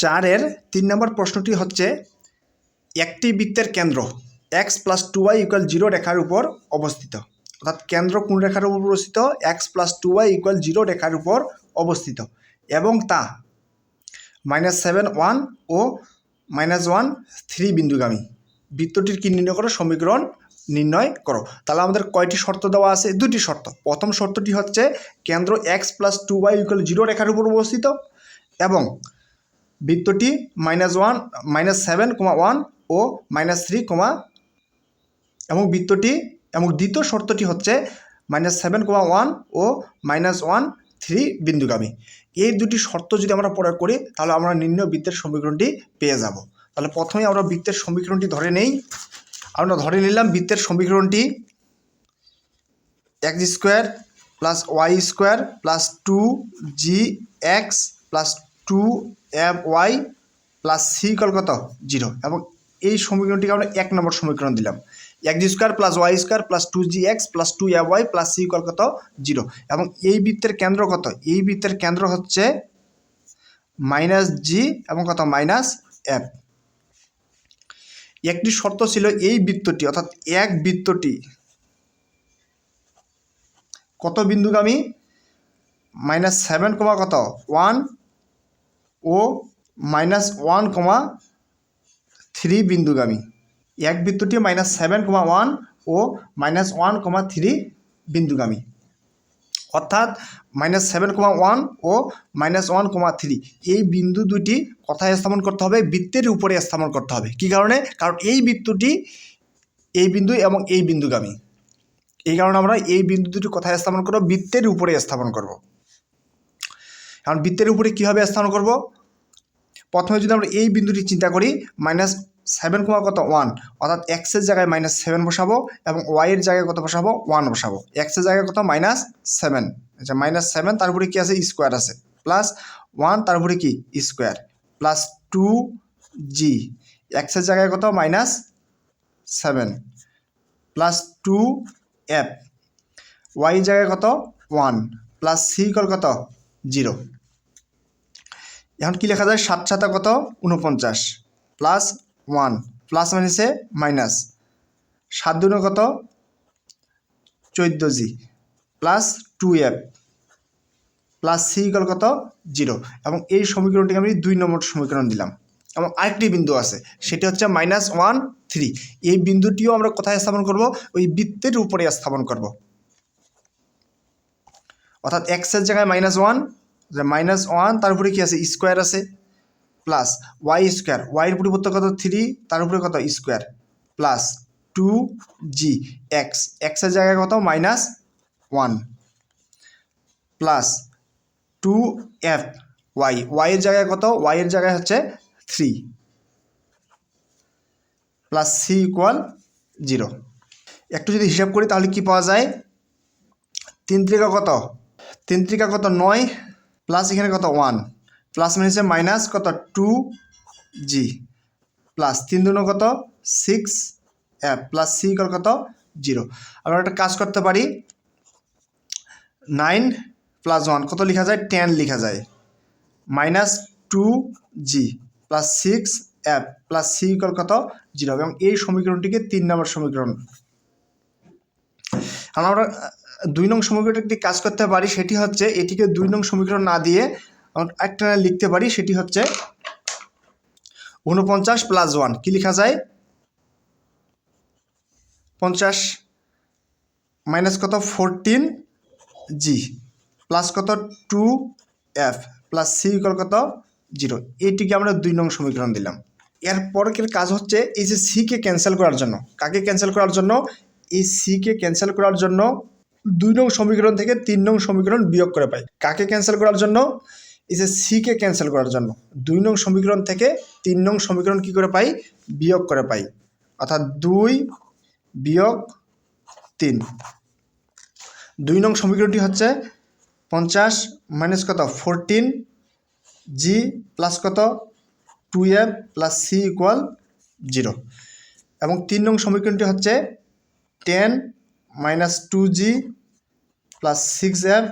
চারের তিন নম্বর প্রশ্নটি হচ্ছে, একটি বৃত্তের কেন্দ্র x plus two y equal zero রেখার উপর অবস্থিত। অর্থাৎ কেন্দ্র কোন রেখার উপর অবস্থিত? X plus two y equal zero রেখার উপর অবস্থিত। এবং তা মাইনাস সেভেন ওয়ান ও মাইনাস ওয়ান থ্রি বিন্দুগামী। বৃত্তটির কি নির্ণয় করো? সমীকরণ নির্ণয় করো। তাহলে আমাদের কয়টি শর্ত দেওয়া আছে? দুটি শর্ত। প্রথম শর্তটি হচ্ছে, কেন্দ্র x plus two y equal zero রেখার উপর অবস্থিত এবং বৃত্তটি minus one minus seven comma one ও মাইনাস থ্রি কমা এবং বৃত্তটি এবং দ্বিতীয় শর্তটি হচ্ছে মাইনাস সেভেন কমা ওয়ান ও মাইনাস ওয়ান থ্রি বিন্দুগামী। এই দুটি শর্ত যদি আমরা প্রয়োগ করি, তাহলে আমরা নির্ণয় বৃত্তের সমীকরণটি পেয়ে যাব। তাহলে প্রথমে আমরা বৃত্তের সমীকরণটি ধরে নেই। আমরা ধরে নিলাম বৃত্তের সমীকরণটি x square plus y square plus two g x plus two f y plus c equal কত? জিরো এবং এই সমীকরণটিকে আমরা এক নম্বর সমীকরণ দিলাম। X square plus y square plus two g x plus two f y plus c equal কত? জিরো এবং এই বৃত্তের কেন্দ্র কত? এই বৃত্তের কেন্দ্র হচ্ছে মাইনাস জি এবং কত? মাইনাস এফ একটি শর্ত ছিল এই বৃত্তটি, অর্থাৎ এক বৃত্তটি কত বিন্দুগামী? মাইনাস সেভেন কমা কত? ওয়ান ও মাইনাস ওয়ান কমা থ্রি বিন্দুগামী। এক বৃত্তটি মাইনাস সেভেন কমা ওয়ান ও মাইনাস ওয়ান কমা থ্রি বিন্দুগামী। অর্থাৎ মাইনাস সেভেন কমা ওয়ান ও মাইনাস ওয়ান কমা থ্রি। এই বিন্দু দুটি কোথায় স্থাপন করতে হবে? বৃত্তের উপরে স্থাপন করতে হবে। কি কারণে? কারণ এই বৃত্তটি এই বিন্দু এবং এই বিন্দুগামী। এই কারণে আমরা এই বিন্দু দুটি কোথায় স্থাপন করব? বৃত্তের উপরে স্থাপন করব। কারণ বৃত্তের উপরে কীভাবে স্থাপন করব? প্রথমে যদি আমরা এই বিন্দুটি চিন্তা করি মাইনাস সেভেন কমা কত? ওয়ান অর্থাৎ এক্সের জায়গায় মাইনাস সেভেন বসাবো এবং ওয়াইয়ের জায়গায় কত বসাবো? ওয়ান বসাবো। এক্সের জায়গায় কত? মাইনাস সেভেন আচ্ছা মাইনাস সেভেন তারপরে কী আছে? স্কোয়ার আছে। প্লাস ওয়ান তারপরে কি? স্কোয়ার প্লাস টু জি এক্সের জায়গায় কত? Minus seven plus two f y জায়গায় কত? ওয়ান প্লাস সি কল কত? জিরো এখন কি লেখা যায়? সাত সাতা কত? উনপঞ্চাশ প্লাস ওয়ান। প্লাস মাইনাসে মাইনাস। সাত দুনে কত? চোদ্দ g. Plus two f. Plus c equal কত? জিরো। এবং এই সমীকরণটিকে আমি দুই নম্বর সমীকরণ দিলাম। এবং আরেকটি বিন্দু আছে। সেটি হচ্ছে মাইনাস ওয়ান, থ্রি। এই বিন্দুটিও আমরা কোথায় স্থাপন করব? ওই বৃত্তের উপরে স্থাপন করব। অর্থাৎ এক্সের জায়গায় মাইনাস ওয়ান মাইনাস ওয়ান তার উপরে কী আছে? স্কোয়ার আছে প্লাস ওয়াই স্কোয়ার ওয়াইয়ের পরিবর্তে কত? থ্রি তার উপরে কত? Square plus two g x এক্সের জায়গায় কত? Minus one plus two f y ওয়াইয়ের জায়গায় কত? ওয়াইয়ের জায়গায় হচ্ছে three plus c equal zero একটু যদি হিসাব করি তাহলে কি পাওয়া যায়? তিন ত্রিকা কত? তিন ত্রিকা কত? নয়। প্লাস এখানে কত? ওয়ান প্লাস মাইনাসে মাইনাস কত? টু জি প্লাস তিন দুনো কত? সিক্স প্লাস সি কত? জিরো আমরা একটা কাজ করতে পারি। নাইন প্লাস ওয়ান কত লেখা যায়? টেন লেখা যায়। Minus two g plus six f plus c equal কত? জিরো এবং এই সমীকরণটিকে তিন নম্বর সমীকরণ। আমরা দুই নং সমীকরণে একটি কাজ করতে পারি, সেটি হচ্ছে এটিকে দুই নং সমীকরণ না দিয়ে একটা লিখতে পারি, সেটি হচ্ছে উনপঞ্চাশ প্লাস ওয়ান কী লেখা যায়? পঞ্চাশ মাইনাস কত? ফোরটিন জি প্লাস কত? Two f plus c equal কত? জিরো এইটিকে আমরা দুই নং সমীকরণ দিলাম। এর পরের কাজ হচ্ছে এই যে সিকে ক্যান্সেল করার জন্য, কাকে ক্যান্সেল করার জন্য? এই সিকে ক্যান্সেল করার জন্য দুই নং সমীকরণ থেকে তিন নং সমীকরণ বিয়োগ করে পাই। কাকে ক্যান্সেল করার জন্য? এই যে সিকে ক্যান্সেল করার জন্য। দুই নং সমীকরণ থেকে তিন নং সমীকরণ কি করে পাই? বিয়োগ করে পাই। অর্থাৎ দুই বিয়োগ তিন। দুই নং সমীকরণটি হচ্ছে পঞ্চাশ মাইনাস কত? ফোরটিন জি প্লাস কত? Two f plus c equal zero এবং তিন নং সমীকরণটি হচ্ছে ten minus two g plus six f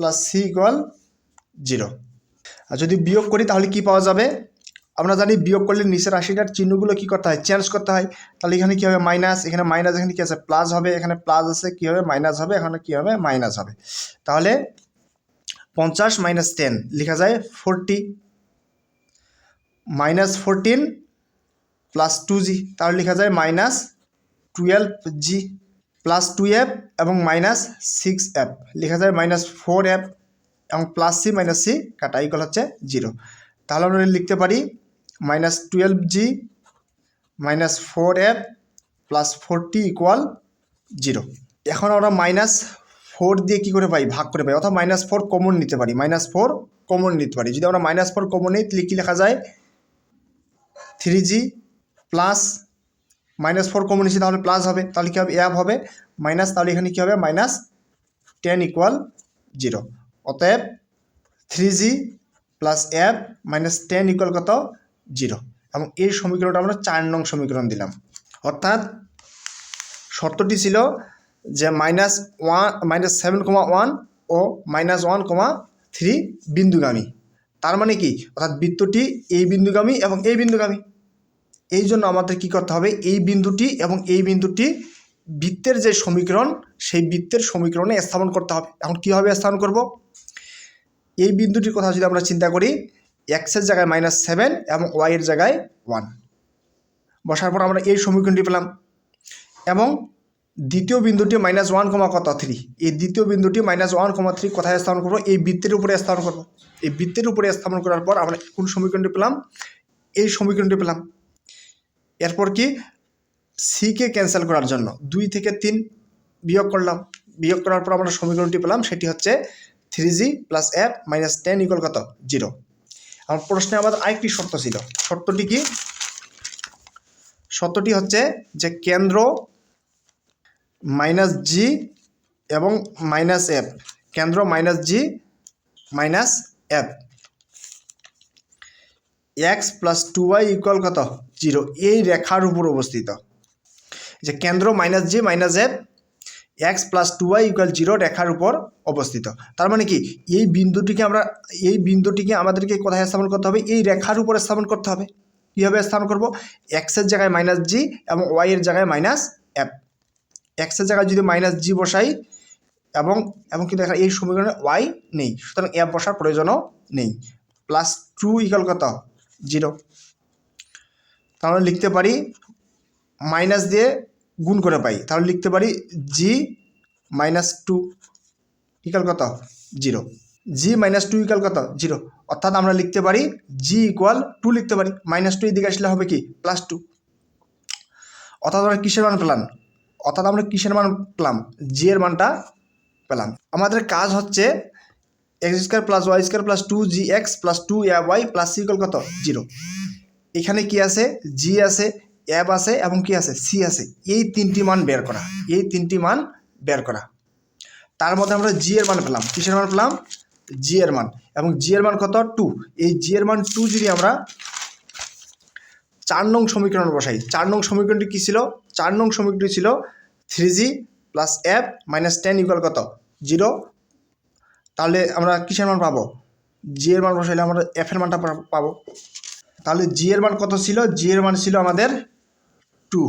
plus c equal zero আর যদি বিয়োগ করি, তাহলে কি পাওয়া যাবে? আমরা জানি বিয়োগ করলে নিচের রাশিটার চিহ্নগুলো কী করতে হয়? চেঞ্জ করতে হয়। তাহলে এখানে কী হবে? মাইনাস এখানে মাইনাস এখানে কী আছে? প্লাস হবে। এখানে প্লাস আছে, কী হবে? মাইনাস হবে। এখানে কী হবে? মাইনাস হবে। তাহলে পঞ্চাশ মাইনাস টেন লেখা যায় forty minus fourteen plus two g তাহলে লেখা যায় minus twelve g plus two f এবং মাইনাস সিক্স এফ লেখা যায় মাইনাস ফোর এফ এবং প্লাস সি মাইনাস সি কাটা ইকুয়াল হচ্ছে জিরো তাহলে আমরা লিখতে পারি minus twelve g minus four f plus forty equal zero এখন আমরা মাইনাস ফোর দিয়ে কী করে পাই? ভাগ করে পাই। অর্থাৎ মাইনাস ফোর কমন নিতে পারি। মাইনাস ফোর কমন নিতে পারি। যদি আমরা মাইনাস ফোর কমন নিই, তাহলে কী লেখা যায়? Three g plus minus four common নিচ্ছি তাহলে প্লাস হবে, তাহলে কী হবে? অ্যাপ হবে মাইনাস তাহলে এখানে কী হবে? মাইনাস টেন ইকুয়াল জিরো অতএব three g plus f minus ten equal কত? জিরো এবং এই সমীকরণটা আমরা চার নং সমীকরণ দিলাম। অর্থাৎ শর্তটি ছিল যে minus one minus seven comma one ও মাইনাস ওয়ান কমা থ্রি বিন্দুগামী। তার মানে কি? অর্থাৎ বৃত্তটি এই বিন্দুগামী এবং এই বিন্দুগামী। এই জন্য আমাদের কি করতে হবে? এই বিন্দুটি এবং এই বিন্দুটি বৃত্তের যে সমীকরণ, সেই বৃত্তের সমীকরণে স্থাপন করতে হবে। এখন কীভাবে স্থাপন করব? এই বিন্দুটির কথা যদি আমরা চিন্তা করি এক্সের জায়গায় মাইনাস সেভেন এবং ওয়াইয়ের জায়গায় ওয়ান বসার পর আমরা এই সমীকরণটি পেলাম এবং দ্বিতীয় বিন্দুটি মাইনাস ওয়ান কমা কত থ্রি এই দ্বিতীয় বিন্দুটি মাইনাস ওয়ান কমা থ্রি কোথায় স্থাপন করব? এই বৃত্তের উপরে স্থাপন করব। এই বৃত্তের উপরে স্থাপন করার পর আমরা কোন সমীকরণটি পেলাম? এই সমীকরণটি পেলাম। এরপর কি? সিকে ক্যান্সেল করার জন্য। দুই থেকে তিন বিয়োগ করলাম। বিয়োগ করার পর আমরা সমীকরণটি পেলাম। সেটি হচ্ছে three g plus f minus ten equal কত? জিরো আমার প্রশ্নে আমাদের আরেকটি শর্ত ছিল। শর্তটি কি? শর্তটি হচ্ছে যে কেন্দ্র মাইনাস জি এবং মাইনাস এফ কেন্দ্র minus g minus f x plus two y equal কত? জিরো, এই রেখার উপর অবস্থিত। যে কেন্দ্র minus g minus f x plus two y equal zero রেখার উপর অবস্থিত। তার মানে কি? এই বিন্দুটিকে আমরা, এই বিন্দুটিকে আমাদেরকে কোথায় স্থাপন করতে হবে? এই রেখার উপর স্থাপন করতে হবে। কীভাবে স্থাপন করব? এক্সের জায়গায় মাইনাস জি এবং ওয়াইয়ের জায়গায় মাইনাস এফ এক্সের জায়গায় যদি মাইনাস জি বসাই, এবং এবং কিন্তু এখানে এই সমীকরণে ওয়াই নেই। সুতরাং এফ বসার প্রয়োজনও নেই। প্লাস টু ইকাল কত? জিরো তাহলে লিখতে পারি মাইনাস দিয়ে গুণ করে পাই। তাহলে লিখতে পারি জি মাইনাস টু ইকাল কত? Zero g minus two equal কত? জিরো অর্থাৎ আমরা লিখতে পারি জি ইকুয়াল টু লিখতে পারি। মাইনাস টু এদিকে আসলে হবে কি? প্লাস টু অর্থাৎ আমরা কিসের মান পেলাম? অর্থাৎ আমরা কিসের মান পেলাম? জি এর মানটা পেলাম। আমাদের কাজ হচ্ছে x square plus y square plus two g x plus two a y plus c equal কত? জিরো এখানে কি আছে? জি আছে অ্যাব আছে এবং কি আছে? সি আছে। এই তিনটি মান বের করা। এই তিনটি মান বের করা। তার মধ্যে আমরা জি এর মান পেলাম। কিসের মান পেলাম? জি এর মান। এবং জি এর মান কত? টু এই জি এর মান টু যদি আমরা চার নং সমীকরণ বসাই, চার নং সমীকরণটি কী ছিল? চার নং সমীকরণটি ছিল three g plus f minus ten equal কত? জিরো তাহলে আমরা কিসের মান পাবো? জি এর মান বসাইলে আমরা এফ এর মানটা পাবো। তাহলে জি এর মান কত ছিল? জি এর মান ছিল আমাদের টু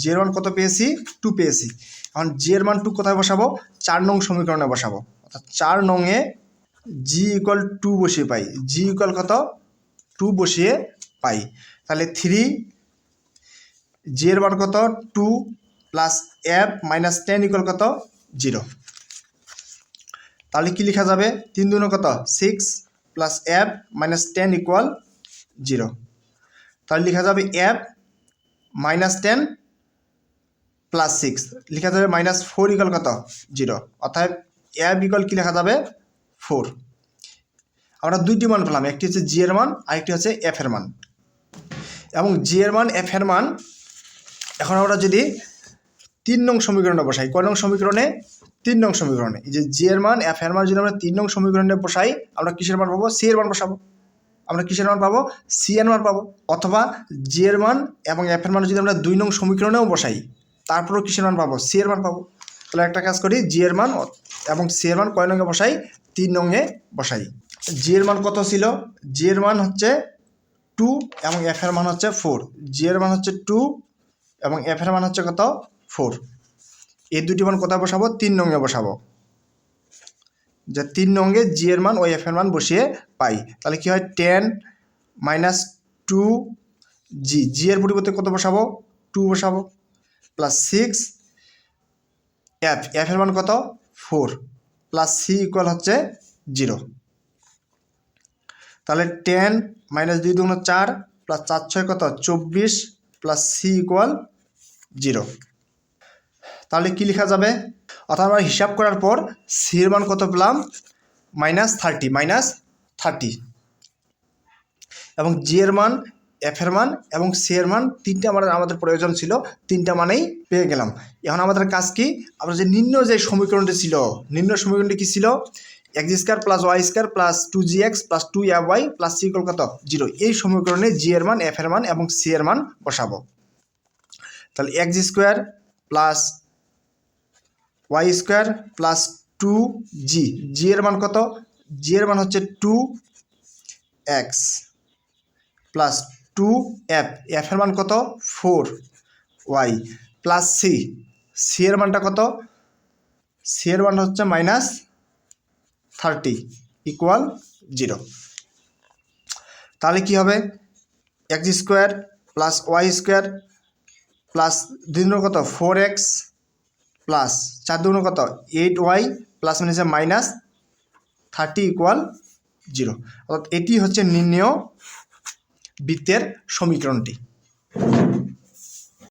জি এর মান কত পেয়েছি? টু পেয়েছি। এখন জি এর মান টু কোথায় বসাবো? চার নং সমীকরণে বসাবো। অর্থাৎ চার নংয়ে জি ইকুয়াল টু বসিয়ে পাই। জি ইকুয়াল কত? টু বসিয়ে পাই। তাহলে থ্রি জি এর মান কত? Two plus f minus ten equal কত? জিরো তাহলে কি লেখা যাবে? তিন দুনো কত? Six plus f minus ten equal zero. তাহলে লেখা যাবে f minus ten plus six লেখা যাবে মাইনাস ফোর ইকুয়াল কত? জিরো। অর্থাৎ এফ ইকুয়াল কি লেখা যাবে? ফোর আমরা দুইটি মান পেলাম, একটি হচ্ছে জি এর মান, আরেকটি হচ্ছে এফ এর মান। এবং জি এর মান এফ এর মান, এখন আমরা যদি তিন নং সমীকরণে বসাই, কয় নং সমীকরণে? তিন নং সমীকরণে। এই যে জি এর মান এফ এর মান, যদি আমরা তিন নং সমীকরণে বসাই, আমরা কিসের মান পাবো? সি এর মান বসাবো। আমরা কিসের মান পাবো সি এর মান পাবো অথবা জি এর মান এবং এফ এর মান যদি আমরা দুই নং সমীকরণেও বসাই তারপরেও কিসের মান পাবো সি এর মান পাবো তাহলে একটা কাজ করি জি এর মান এবং সি এর মান কয় নঙে বসাই তিন নঙে বসাই জি এর মান কত ছিল জি এর মান হচ্ছে টু এবং এফ এর মান হচ্ছে ফোর জি এর মান হচ্ছে টু এবং এফ এর মান হচ্ছে কত ফোর এই দুটি মান কোথায় বসাবো তিন নঙ্গে বসাবো যে তিন নঙ্গে জি এর মান ও এফ এর মান বসিয়ে পাই। তাহলে কি হয়? Ten minus two g g এর পরিবর্তে কত বসাবো? টু বসাবো। প্লাস সিক্স এফ এফ এর মান কত? ফোর প্লাস সি ইকুয়াল হচ্ছে জিরো তাহলে টেন মাইনাস দুই দুগুণ চার প্লাস চার ছয় কত? চব্বিশ প্লাস সি ইকুয়াল জিরো তাহলে কি লেখা যাবে? অর্থাৎ আমরা হিসাব করার পর সি এর মান কত পেলাম? মাইনাস থার্টি মাইনাস থার্টি এবং জি এর মান এফ এর মান এবং সি এর মান তিনটা আমাদের আমাদের প্রয়োজন ছিল, তিনটা মানেই পেয়ে গেলাম। এখন আমাদের কাজ কি? আমরা যে নিম্ন যে সমীকরণটি ছিল, নিম্ন সমীকরণটি কি ছিল? X square plus Y square plus two G X plus two F Y plus C কত? জিরো এই সমীকরণে জি এর মান এফ এর মান এবং সি এর মান বসাবো। তাহলে X square plus Y square plus two G G এর মান কত? জি এর মান হচ্ছে two X plus two F F এর মান কত? Four Y plus C C এর মানটা কত? সি এর মান হচ্ছে মাইনাস থার্টি ইকুয়াল জিরো তাহলে কি হবে? X square plus Y square plus দুই কত? ফোর এক্স প্লাস চার দুগুণ কত? এইট ওয়াই প্লাস মানে হচ্ছে মাইনাস থার্টি ইকুয়াল জিরো অর্থাৎ এটি হচ্ছে নির্ণেয় বৃত্তের সমীকরণটি।